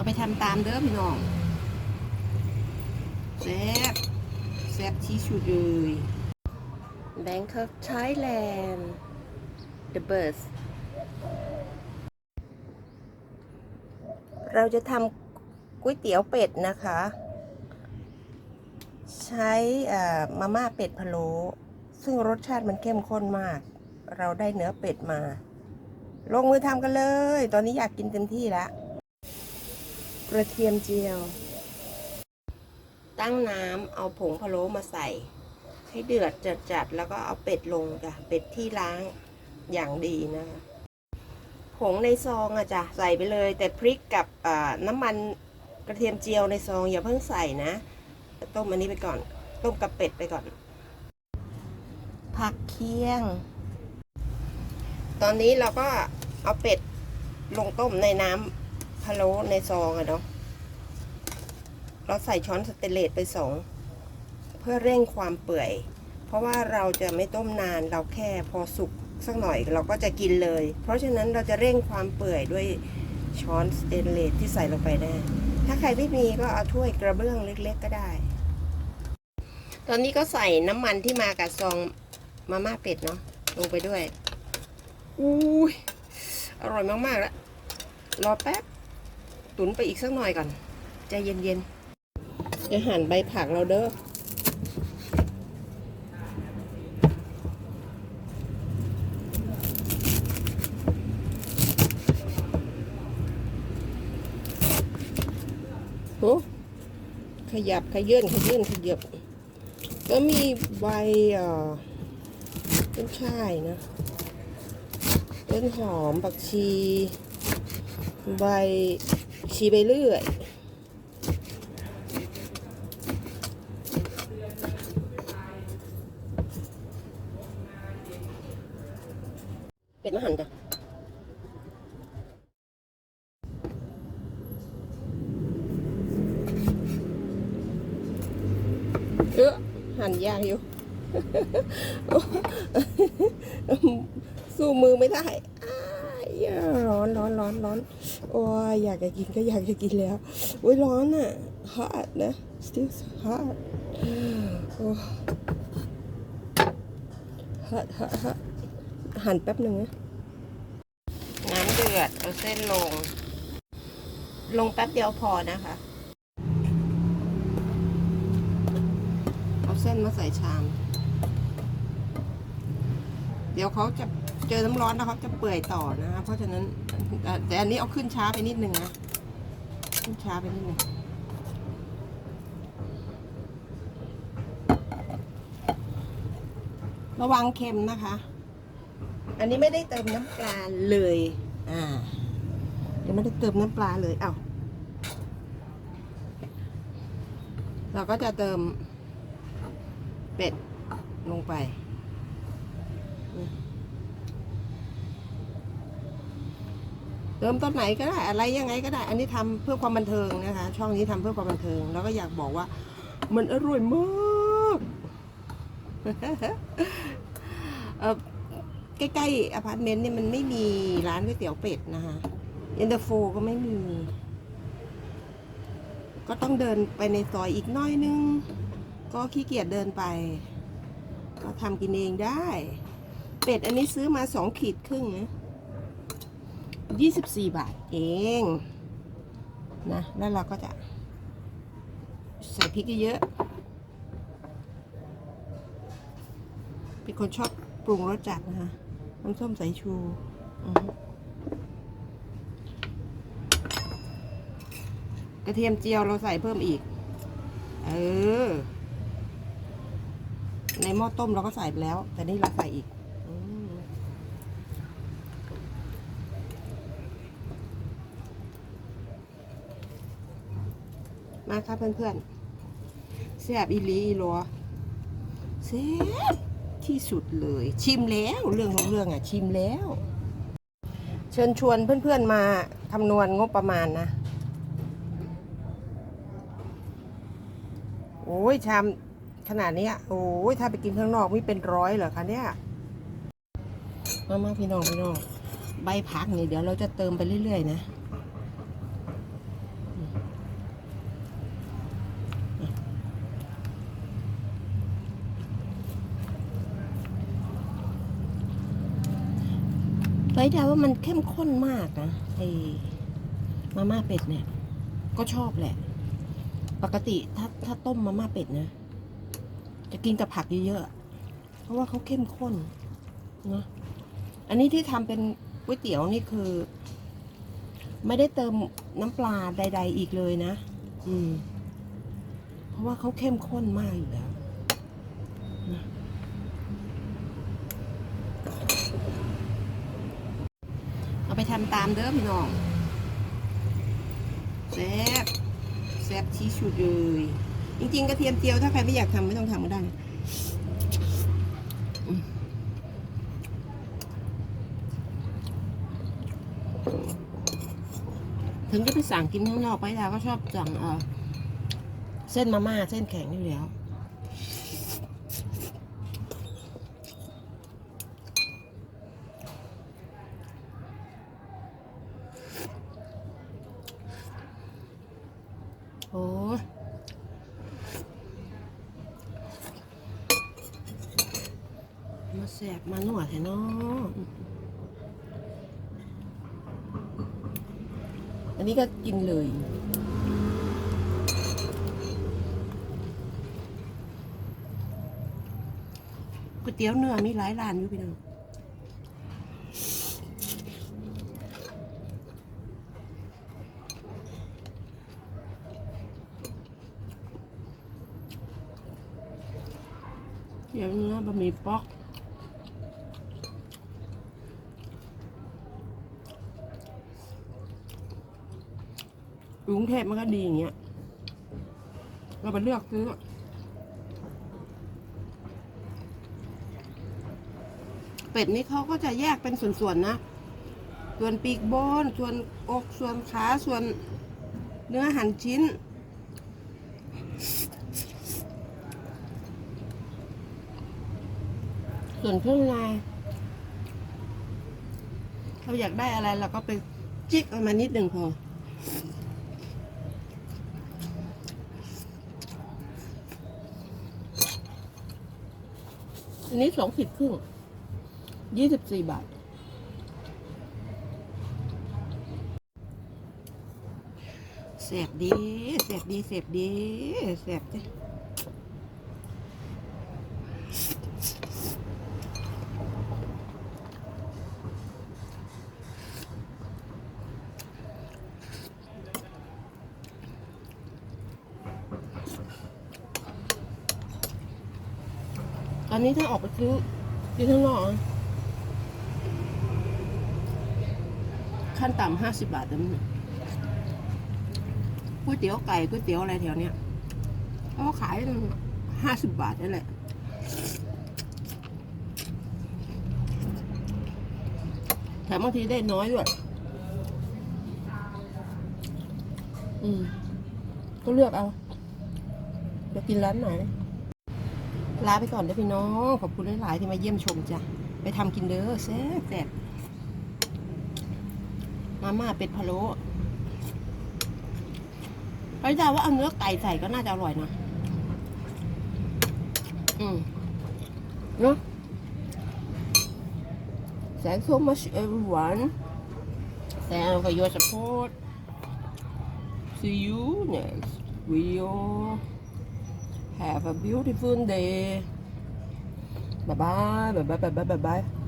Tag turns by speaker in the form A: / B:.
A: เอาไปทำตามเด้อพี่น้องแซ่บแซ่บที่สุดเลย Bangkok Thailand the best เราจะทำก๋วยเตี๋ยวเป็ดนะคะ ใช้มาม่าเป็ดพะโล้ซึ่งรสชาติมันเข้มข้นมาก เราได้เนื้อเป็ดมา ลงมือทำกันเลย ตอนนี้อยากกินเต็มที่แล้ว กระเทียมเจียว ตั้งน้ำเอาผงพะโล้มาใส่ ให้เดือดจัดๆแล้วก็เอาเป็ดลงจ้ะเป็ดที่ล้างอย่างดีนะคะผงในซองอะจ้ะใส่ไปเลย แต่พริกกับน้ำมันกระเทียมเจียวในซองอย่าเพิ่งใส่นะต้มอันนี้ไปก่อน ต้มกับเป็ดไปก่อน ผักเคี่ยง ตอนนี้เราก็เอาเป็ดลงต้มในน้ำ พะโล้ในซองอะเนาะเราใส่ช้อนสเตนเลสไปสองเพื่อเร่งความเปื่อย เพราะว่าเราจะไม่ต้มนานเราแค่พอสุกสักหน่อยเราก็จะกินเลย เพราะฉะนั้นเราจะเร่งความเปื่อยด้วยช้อนสเตนเลสที่ใส่ลงไปได้ ถ้าใครไม่มีก็เอาถ้วยกระเบื้องเล็กๆก็ได้ ตอนนี้ก็ใส่น้ำมันที่มากับซองมาม่าเป็ดเนาะลงไปด้วย อุ้ยอร่อยมากๆแล้วรอแป๊บ ตุนไปอีกสักหน่อยก่อน ใจเย็นๆจะหั่นใบผักเราเด้อโอ้ขยับขยื่นขยื่นขยับก็มีใบต้นช่ายนะต้นหอมผักชี ใบ ชีใบเลื่อย เป็นอาหารจ้ะเออหั่นยากอยู่ สู้มือไม่ได้ ร้อนร้อนร้อนร้อนโอ้ยอยากจะกินก็อยากจะกินแล้วโอ้ยร้อนอะ hot นะ still hot โอ้ hot hot hot หั่นแป๊บหนึ่งนะน้ำเดือด เอาเส้นลง ลงแป๊บเดียวพอนะคะ เอาเส้นมาใส่ชาม เดี๋ยวเขาจะ เจอน้ำร้อนแล้วเขาจะเปื่อยต่อนะคะเพราะฉะนั้นแต่อันนี้เอาขึ้นช้าไปนิดนึงนะขึ้นช้าไปนิดนึงระวังเค็มนะคะ อันนี้ไม่ได้เติมน้ำปลาเลย อ่ายังไม่ได้เติมน้ำปลาเลย เอ้าเราก็จะเติมเป็ดลงไป เติมต้นไหนก็ได้อะไรยังไงก็ได้ อันนี้ทำเพื่อความบันเทิงนะคะ ช่องนี้ทำเพื่อความบันเทิง แล้วก็อยากบอกว่า มันอร่อยมากใกล้ๆอพาร์ตเมนต์เนี่ยมันไม่มีร้านก๋วยเตี๋ยวเป็ดนะคะเย็นตาโฟก็ไม่มี ก็ต้องเดินไปในซอยอีกน้อยนึง ก็ขี้เกียจเดินไป ก็ทำกินเองได้ เป็ดอันนี้ซื้อมาสองขีดครึ่งนะ ยี่สิบสี่บาทเองนะแล้วเราก็จะ ใส่พริกเยอะๆเป็นคนชอบปรุงรสจัดนะคะน้ำส้มสายชูกระเทียมเจียวเราใส่เพิ่มอีก เออ ในหม้อต้มเราก็ใส่ไปแล้ว แต่นี่เราใส่อีกอม มาครับเพื่อนๆแซ่บอีลีอีหลัวแซ่บที่สุดเลย ชิมแล้วเรื่องของเรื่องอะ ชิมแล้ว เชิญชวนเพื่อนๆมาคำนวณงบประมาณนะ โอ้ยชามขนาดนี้โอ้ยถ้าไปกินข้างนอกไม่เป็นร้อยเหรอคะเนี่ยมามาพี่น้องพี่น้องใบพักนี่เดี๋ยวเราจะเติมไปเรื่อยๆนะ ฮ้ยแต่ว่ามันเข้มข้นมากนะไอ้มาม่าเป็ดเนี่ย ก็ชอบแหละ ปกติถ้าถ้าต้มมาม่าเป็ดนะ จะกินแต่ผักเยอะๆ เพราะว่าเขาเข้มข้นนะอันนี้ที่ทำเป็นก๋วยเตี๋ยวนี่คือ ไม่ได้เติมน้ำปลาใด ๆ อีกเลยนะ อืม เพราะว่าเขาเข้มข้นมากอยู่แล้วนะเอาไปทำตามเด้อพี่น้องแซ่บแซ่บที่สุดเลยจริงๆกระเทียมเจียวถ้าใครไม่อยากทำไม่ต้องทำก็ได้ถึงจะไปสั่งกินข้างนอกไปดาก็ชอบสั่งเออเส้นมาม่าเส้นแข็งอยู่แล้ว โอ้มาแสบมาหนวดแท้เนาะอันนี้ก็กินเลยก๋วยเตี๋ยวเนื้อมีหลายร้านอยู่พี่น้อง เดี๋ยวเนื้อ บะหมี่ป๊อก กรุงเทพมันก็ดีอย่างเงี้ย เราไปเลือกซื้อ เป็ดนี่เขาก็จะแยกเป็นส่วนๆนะ ส่วนปีกบน ส่วนอก ส่วนขา ส่วนเนื้อหั่นชิ้น ส่วนเครื่องในเราอยากได้อะไรเราก็ไปจิกเออกมานิดหนึ่งพออันนี้สองขีดครึ่งยี่สิบสี่บาท เสียบดี เสียบดี เสียบดี เสียบดิต อนนี้ถ้าออกไปซื้อที่ข้างนอกอขั้นต่ำห้าสิบบาทเท่านั้นก๋วยเตี๋ยวไก่ก๋วยเตี๋ยวอะไรแถวเนี้ยเขาก็ขายห้าสิบบาทนั่นแหละแถมบางทีได้น้อยด้วย อืม ก็เลือกเอาจะกินร้านไหน ลาไปก่อนเด้พี่น้อง ขอบคุณหลาย ๆ ที่มาเยี่ยมชมจ้ะ ไปทำกินเด้อแซ่บแซ่บมาม่าเป็ดพะโล้ไปดาว่าเอาเนื้อไก่ใส่ก็น่าจะอร่อยนะ อืมเนาะ Thanks so much everyone Thank for your support See you next video Have a beautiful day. Bye bye. Bye bye. Bye bye. Bye bye.